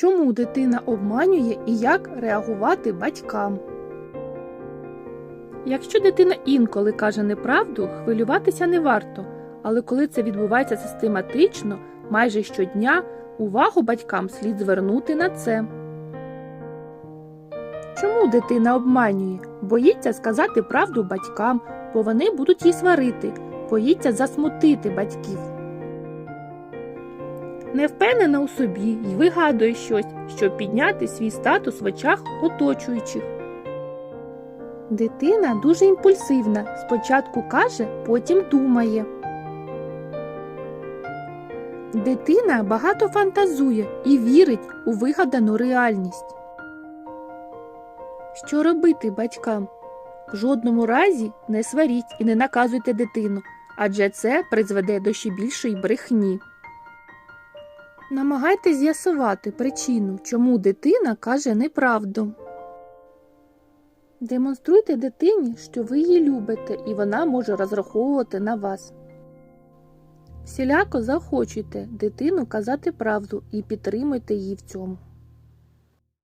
Чому дитина обманює і як реагувати батькам? Якщо дитина інколи каже неправду, хвилюватися не варто, але коли це відбувається систематично, майже щодня, увагу батькам слід звернути на це. Чому дитина обманює? Боїться сказати правду батькам, бо вони будуть її сварити, боїться засмутити батьків. Не впевнена у собі й вигадує щось, щоб підняти свій статус в очах оточуючих. Дитина дуже імпульсивна. Спочатку каже, потім думає. Дитина багато фантазує і вірить у вигадану реальність. Що робити батькам? В жодному разі не сваріть і не наказуйте дитину, адже це призведе до ще більшої брехні. Намагайтесь з'ясувати причину, чому дитина каже неправду. Демонструйте дитині, що ви її любите, і вона може розраховувати на вас. Всіляко заохочуйте дитину казати правду і підтримуйте її в цьому.